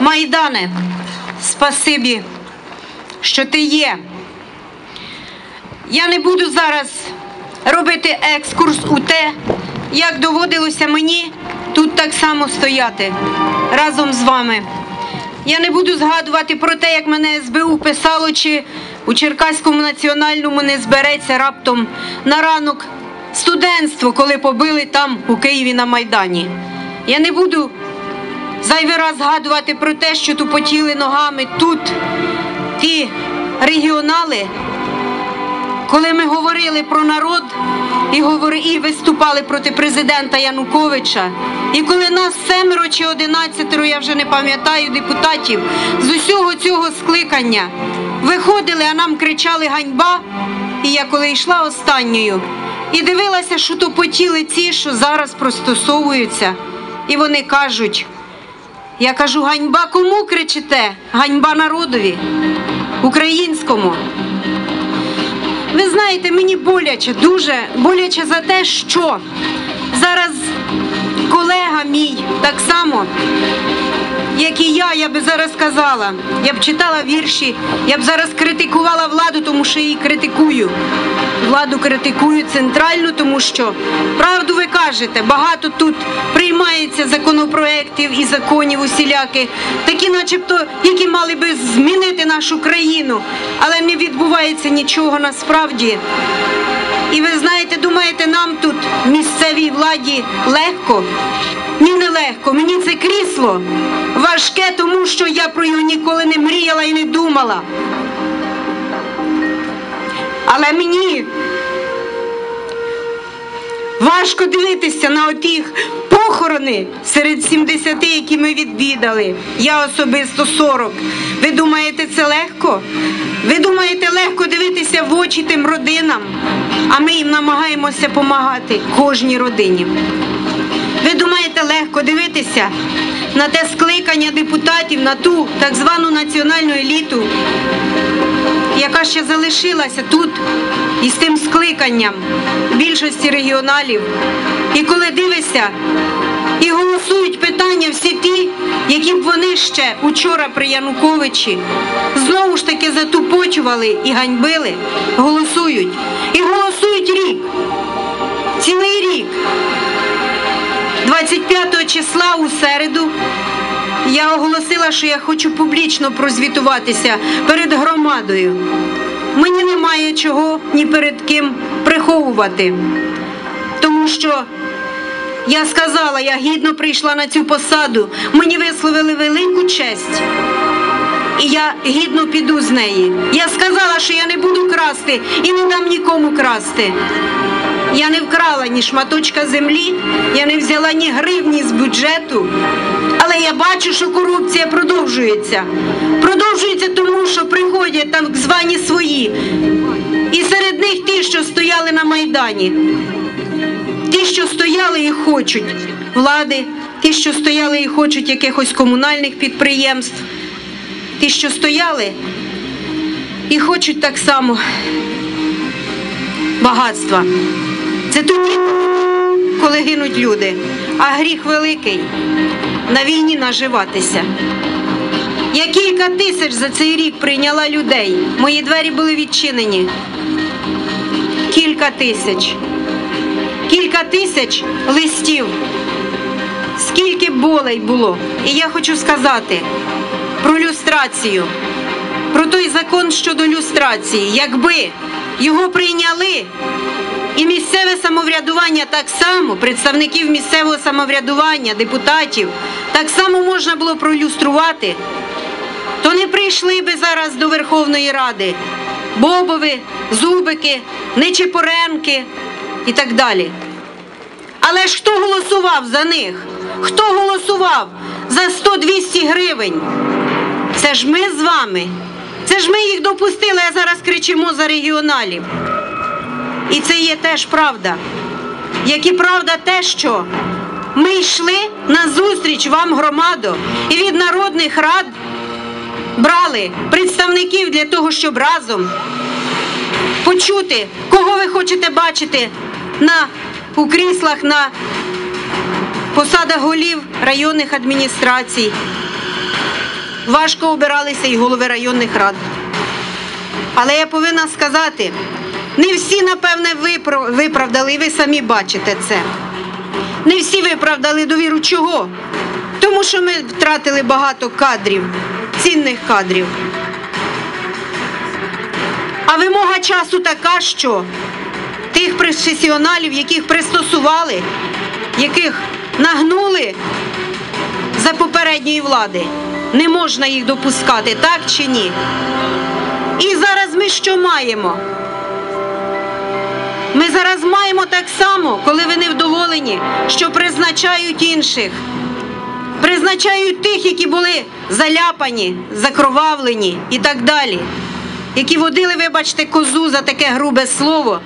Майдане, спасибі, що ти є. Я не буду зараз робити екскурс у те, як доводилося мені тут так само стояти разом з вами. Я не буду згадувати про те, як мене СБУ писало, чи у Черкаському національному не збереться раптом на ранок студентство, коли побили там у Києві на Майдані. Я не буду зайвий раз згадувати про те, що тупотіли ногами тут ті регіонали, коли ми говорили про народ і говори, і виступали проти президента Януковича, і коли нас семеро чи одинадцятеро, я вже не пам'ятаю депутатів з усього цього скликання виходили, а нам кричали ганьба. І я коли йшла останньою і дивилася, що топотіли ці, що зараз простосовуються, і вони кажуть. Я кажу, ганьба кому кричите? Ганьба народові українському. Ви знаєте, мені боляче, дуже боляче за те, що зараз колега мій так само, як і я, я би зараз сказала, я б читала вірші, я б зараз критикувала владу, тому що її критикую. Владу критикую центральну, тому що правду ви кажете, багато тут приймається законопроєктів і законів усіляких, такі, начебто, які мали би змінити нашу країну, але не відбувається нічого насправді. І ви знаєте, думаєте, нам тут місцевій владі легко? Ні, не легко. Мені це крісло важке, тому що я про його ніколи не мріяла і не думала. Але мені важко дивитися на отих похорони серед 70, які ми відвідали. Я особисто 40. Ви думаєте, це легко? Ви думаєте, легко дивитися в очі тим родинам, а ми їм намагаємося допомагати кожній родині. Ви думаєте, легко дивитися на те скликання депутатів, на ту так звану національну еліту, яка ще залишилася тут із тим скликанням більшості регіоналів. І коли дивишся і голосують питання всі ті, які б вони ще учора при Януковичі знову ж таки затупочували і ганьбили, голосують. І голосують рік, цілий рік. 25 числа у середу я оголосила, що я хочу публічно прозвітуватися перед громадою. Мені немає чого ні перед ким приховувати, тому що я сказала, я гідно прийшла на цю посаду. Мені висловили велику честь. І я гідно піду з неї. Я сказала, що я не буду красти і не дам нікому красти. Я не вкрала ні шматочка землі, я не взяла ні гривні з бюджету. Але я бачу, що корупція продовжується. Продовжується тому, що приходять так звані свої. І серед них ті, що стояли на Майдані. Ті, що стояли і хочуть влади, ті, що стояли і хочуть якихось комунальних підприємств, ті, що стояли і хочуть так само багатства. Це тоді, коли гинуть люди, а гріх великий на війні наживатися. Я кілька тисяч за цей рік прийняла людей. Мої двері були відчинені. Кілька тисяч. Кілька тисяч листів. Скільки болей було. І я хочу сказати про люстрацію, про той закон щодо люстрації. Якби його прийняли, і місцеве самоврядування так само, представників місцевого самоврядування, депутатів, так само можна було пролюструвати, то не прийшли би зараз до Верховної Ради Бобови, Зубики, Нечипоренки і так далі. Але ж хто голосував за них? Хто голосував за 100-200 гривень? Це ж ми з вами. Це ж ми їх допустили, а зараз кричимо за регіоналів. І це є теж правда. Як і правда те, що ми йшли на зустріч вам, громадо, і від народних рад брали представників для того, щоб разом почути, кого ви хочете бачити на, у кріслах на посадах голів районних адміністрацій. важко обиралися і голови районних рад. Але я повинна сказати, не всі, напевне, виправдали, і ви самі бачите це. Не всі виправдали довіру чого? Тому що ми втратили багато кадрів, цінних кадрів. А вимога часу така, що тих професіоналів, яких пристосували, яких нагнули за попередньої влади, не можна їх допускати, так чи ні? І зараз ми що маємо? Ми зараз маємо так само, коли ви невдоволені, що призначають інших. Призначають тих, які були заляпані, закровавлені і так далі. Які водили, вибачте, козу за таке грубе слово.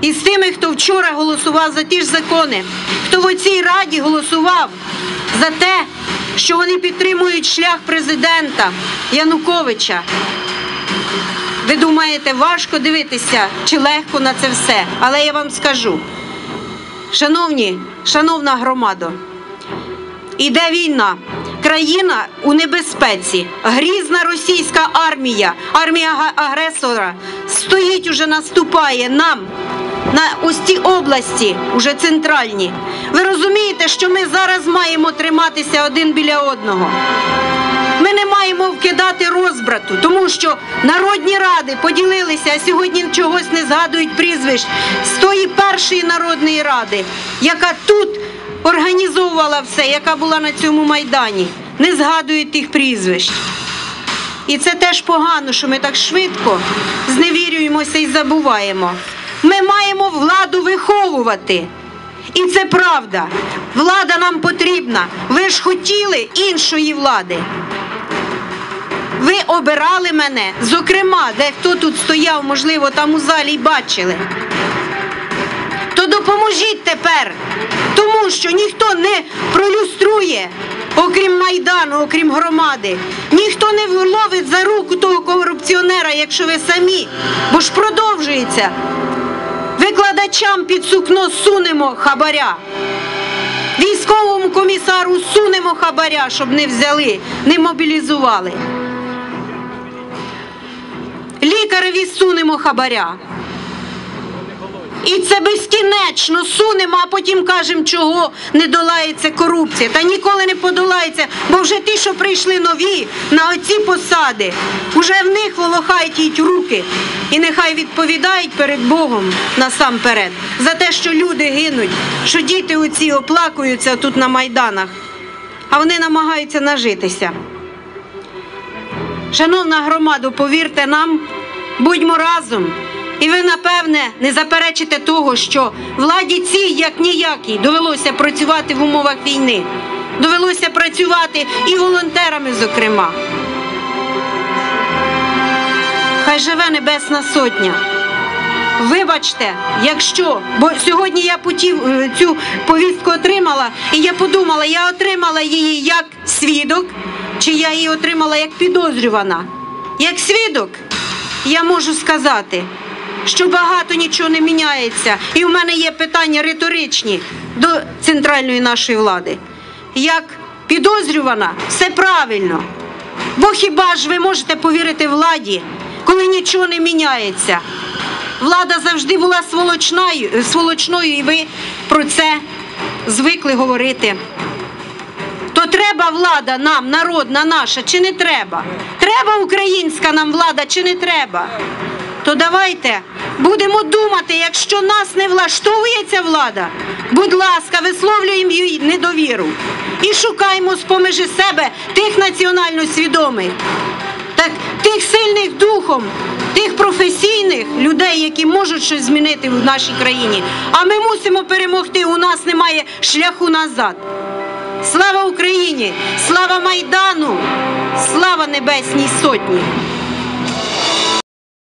І з тими, хто вчора голосував за ті ж закони, хто в цій раді голосував за те, що вони підтримують шлях президента Януковича. Ви думаєте, важко дивитися чи легко на це все? Але я вам скажу, шановні, шановна громадо, іде війна. Країна у небезпеці. Грізна російська армія, армія агресора стоїть уже наступає нам на ось ті області, уже центральні. Ви розумієте, що ми зараз маємо триматися один біля одного. Не маємо вкидати розбрату, тому що народні ради поділилися, а сьогодні чогось не згадують прізвищ з тої першої народної ради, яка тут організовувала все, яка була на цьому майдані. Не згадують тих прізвищ. І це теж погано, що ми так швидко зневірюємося і забуваємо. Ми маємо владу виховувати. І це правда. Влада нам потрібна. Ви ж хотіли іншої влади. Ви обирали мене, зокрема, де хто тут стояв, можливо, там у залі й бачили. То допоможіть тепер, тому що ніхто не пролюструє, окрім Майдану, окрім громади. Ніхто не ловить за руку того корупціонера, якщо ви самі, бо ж продовжується. Викладачам під сукно сунемо хабаря. Військовому комісару сунемо хабаря, щоб не взяли, не мобілізували. Лікареві сунемо хабаря. І це безкінечно сунемо, а потім кажемо, чого не долається корупція. Та ніколи не подолається, бо вже ті, що прийшли нові на оці посади, вже в них волохають руки. І нехай відповідають перед Богом насамперед за те, що люди гинуть, що діти оці оплакуються тут на майданах, а вони намагаються нажитися. Шановна громада, повірте нам, будьмо разом. І ви, напевне, не заперечите того, що владі цій, як ніякій, довелося працювати в умовах війни. Довелося працювати і волонтерами, зокрема. Хай живе Небесна Сотня. Вибачте, якщо, бо сьогодні я путів, е, цю повістку отримала, і я подумала, я отримала її як свідок, чи я її отримала як підозрювана. Як свідок, я можу сказати, що багато нічого не міняється, і в мене є питання риторичні до центральної нашої влади. Як підозрювана, все правильно. Бо хіба ж ви можете повірити владі, коли нічого не міняється? Влада завжди була сволочною, сволочною, і ви про це звикли говорити. То треба влада нам, народна наша, чи не треба? Треба українська нам влада, чи не треба? То давайте будемо думати, якщо нас не влаштовує ця влада, будь ласка, висловлюємо їй недовіру і шукаємо з поміж себе тих національно свідомих, так тих сильних духом, тих професійних людей, які можуть щось змінити в нашій країні. А ми мусимо перемогти. У нас немає шляху назад. Слава Україні! Слава Майдану! Слава Небесній Сотні!